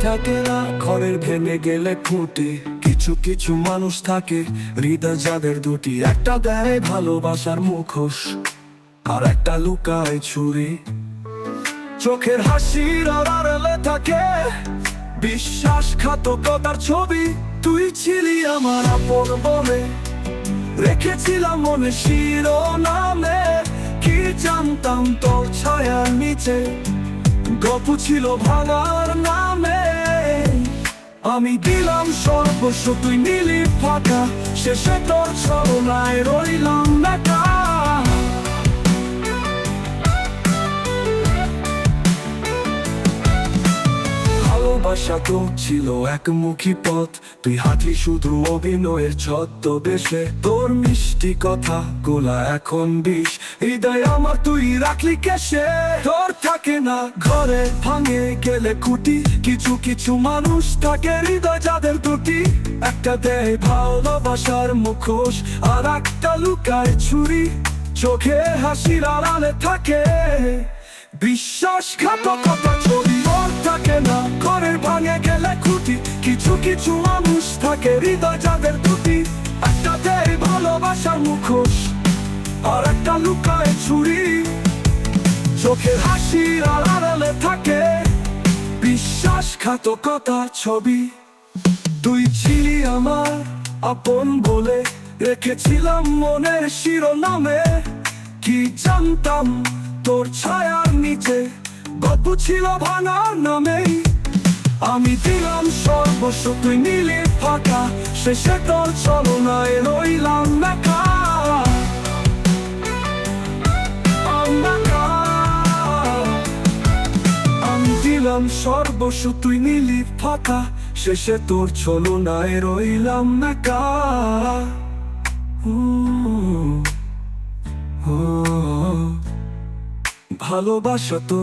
থাকে না ভেঙে গেলে কিছু কিছু মানুষ থাকে, হৃদয় যাদের দুটি। একটা দেয় ভালোবাসার মুখোশ, আর একটা লুকায় ছুরি। চোখের হাসির আড়ালে থাকে বিশ্বাসঘাতকতার ছবি। তুই ছিলি আমার আপন বলে রেখেছিলাম মনে শিরোনামে। কি জানতাম তোর ছায়ার নিচে? গল্প ছিল ভাঙার নামে। আমি দিলাম সর্বস্ব তুই নিলি ফাঁকা। শেষে তোর ছলনায় রইলাম ছিল একমুখী পথ। তুই হাঁটি শুধু অভিনয়ের তোর মিষ্টি কথা গোলা এখন বিষ। হৃদয় আমার তুই রাখলি কেসে। তোর থাকে না ঘরে ভাঙে গেলে কুটি কিছু কিছু মানুষ থাকে হৃদয় যাদের দুটি একটা দেয় ভালোবাসার মুখোশ আর একটা লুকায় ছুরি। চোখে হাসির আড়ালে থাকে। বিশ্বাসঘাতকতা ছবি কিছু কিছু মানুষ থাকে, হৃদয় যাদের দুটি। একটা দেয় ভালোবাসার মুখোশ, আর একটা লুকায় ছুরি। চোখের হাসির আড়ালে থাকে বিশ্বাসঘাতকতা ছবি। তুই ছিলি আমার আপন বলে রেখেছিলাম মনের শিরোনামে। কি জানতাম তোর ছায়ার নিচে? গল্প ছিল ভাঙার নামেই আমি দিলাম সর্বস্ব তুই নিলি ফাঁকা। শেষে তোর চলনায় রইলাম একা। আমি দিলাম সর্বস্ব তুই নিলি ফাঁকা। শেষে তোর ছলনায় রইলাম ও, ভালোবাসা তো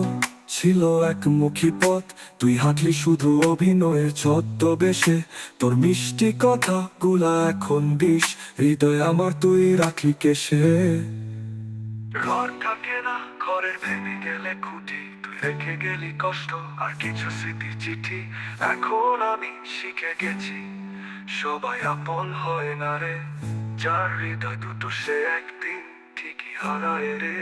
ছিল একমুখী পথ। তুই হাঁটলি শুধু অভিনয়ের ছদ্মবেশে। তোর মিষ্টি কথা গুলা এখন বিষ। হৃদয় আমার তুই রাখলি কেসে ঘর থাকে না, ঘরের ভেঙে গেলে খুঁটি। তুই রেখে গেলি কষ্ট, আর কিছু স্মৃতি, চিঠি। এখন আমি শিখে গেছি, সবাই আপন হয় না রে। যার হৃদয় দুটো সে একদিন ঠিকই হারায় রে।